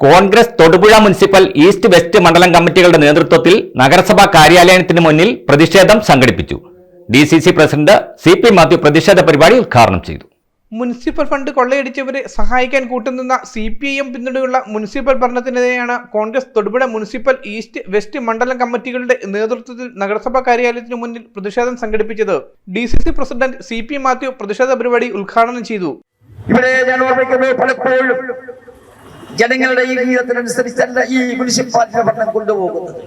Congress Thodupuzha municipal east west മണ്ഡലം കമ്മിറ്റികളുടെ നേതൃത്വത്തിൽ നഗരസഭാ കാര്യാലയത്തിന് മുന്നിൽ പ്രതിഷേധം സംഘടിപ്പിച്ചു. D C C president C P Mathew പ്രതിഷേധ പരിപാടി ഉദ്ഘാടനം ചെയ്തു. മുനിസിപ്പൽ ഫണ്ട് കൊള്ളയടിച്ചവരെ സഹായിക്കാൻ കൂട്ടുനിന്ന സി പി ഐ എം പിന്തുണയുള്ള municipal ഭരണത്തിനെതിരെയാണ് Congress Thodupuzha municipal east west മണ്ഡലം കമ്മിറ്റികളുടെ നേതൃത്വത്തിൽ നഗരസഭാ കാര്യാലയത്തിന് മുന്നിൽ പ്രതിഷേധം സംഘടിപ്പിച്ചത്. D C C president C P Mathew പ്രതിഷേധ പരിപാടി ഉദ്ഘാടനം ചെയ്തു. ഇവിടെ ഞാൻ പലപ്പോഴും ജനങ്ങളുടെ ഈ ഗീതത്തിനനുസരിച്ചല്ല ഈ മുനിസിപ്പാലിറ്റി ഭരണം കൊണ്ടുപോകുന്നത്.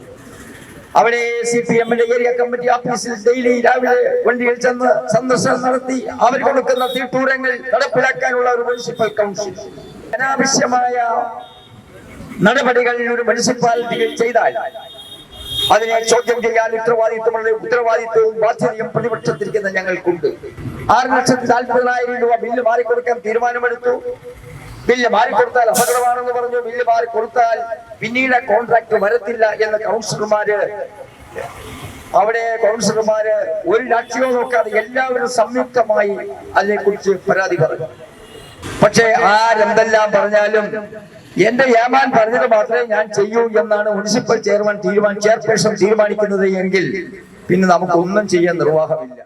അവിടെ സി പി എമ്മിന്റെ ഏരിയ കമ്മിറ്റി ഓഫീസിൽ ഡെയിലി രാവിലെ വണ്ടിയിൽ ചെന്ന് സന്ദർശനം നടത്തി അവർ കൊടുക്കുന്ന തീട്ടൂരങ്ങൾ നടപ്പിലാക്കാനുള്ള ഒരു മുനിസിപ്പൽ കൗൺസിൽ. അനാവശ്യമായ നടപടികൾ ഒരു മുനിസിപ്പാലിറ്റിയിൽ ചെയ്താൽ അതിനെ ചോദ്യം ചെയ്യാൻ ഉത്തരവാദിത്വമുള്ള ഉത്തരവാദിത്വവും ബാധ്യതയും പ്രതിപക്ഷത്തിരിക്കുന്ന ഞങ്ങൾക്കുണ്ട്. ആറ് ലക്ഷത്തി നാൽപ്പതിനായിരം രൂപ ബില്ല് മാറിക്കൊടുക്കാൻ തീരുമാനമെടുത്തു. ബില്ല് മാറിക്കൊടുത്താൽ അപകടമാണെന്ന് പറഞ്ഞു. ബില്ല് മാറി കൊടുത്താൽ പിന്നീട് കോൺട്രാക്ട് വരത്തില്ല എന്ന് കൗൺസിലർമാര് അവിടെ കൗൺസിലർമാര് ഒരു രാഷ്ട്രീയവും നോക്കാതെ എല്ലാവരും സംയുക്തമായി അതിനെക്കുറിച്ച് പരാതി പറഞ്ഞു. പക്ഷേ ആരെന്തെല്ലാം പറഞ്ഞാലും എന്റെ ഏമാൻ പറഞ്ഞത് മാത്രമേ ഞാൻ ചെയ്യൂ എന്നാണ് മുനിസിപ്പൽ ചെയർമാൻ തീരുമാനം ചെയർപേഴ്സൺ തീരുമാനിക്കുന്നത് എങ്കിൽ പിന്നെ നമുക്കൊന്നും ചെയ്യാൻ നിർവാഹമില്ല.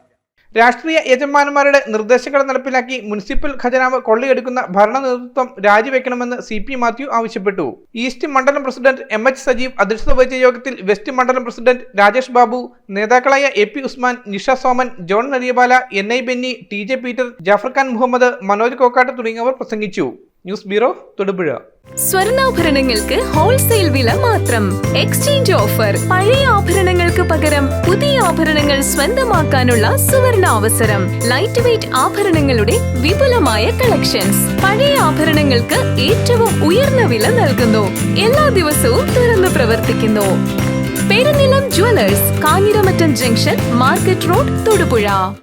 രാഷ്ട്രീയ യജമാനന്മാരുടെ നിർദ്ദേശങ്ങൾ നടപ്പിലാക്കി മുനിസിപ്പൽ ഖജനാവ് കൊള്ളയെടുക്കുന്ന ഭരണ നേതൃത്വം രാജിവെക്കണമെന്ന് സി പി മാത്യു ആവശ്യപ്പെട്ടു. ഈസ്റ്റ് മണ്ഡലം പ്രസിഡന്റ് എം എച്ച് സജീവ് അധ്യക്ഷത വഹിച്ച യോഗത്തിൽ വെസ്റ്റ് മണ്ഡലം പ്രസിഡന്റ് രാജേഷ് ബാബു നേതാക്കളായ A P Usman Nisha Soman John Nariyabala N I Benny T J Peter Jafar Khan Muhammad Manoj Kokkat തുടങ്ങിയവർ പ്രസംഗിച്ചു. News bureau Thodupuzha. സ്വർണാഭരണങ്ങൾക്ക് ഹോൾസെയിൽ വില മാത്രം. എക്സ്ചേഞ്ച് ഓഫർ പഴയ ആഭരണങ്ങൾക്ക് പകരം പുതിയ ആഭരണങ്ങൾ സ്വന്തമാക്കാനുള്ള സുവർണ അവസരം. ലൈറ്റ് വെയിറ്റ് ആഭരണങ്ങളുടെ വിപുലമായ കളക്ഷൻസ് പഴയ ആഭരണങ്ങൾക്ക് ഏറ്റവും ഉയർന്ന വില നൽകുന്നു. എല്ലാ ദിവസവും തുറന്നു പ്രവർത്തിക്കുന്നു. Perunnilam jewellers Kanjiramattom junction market road Thodupuzha.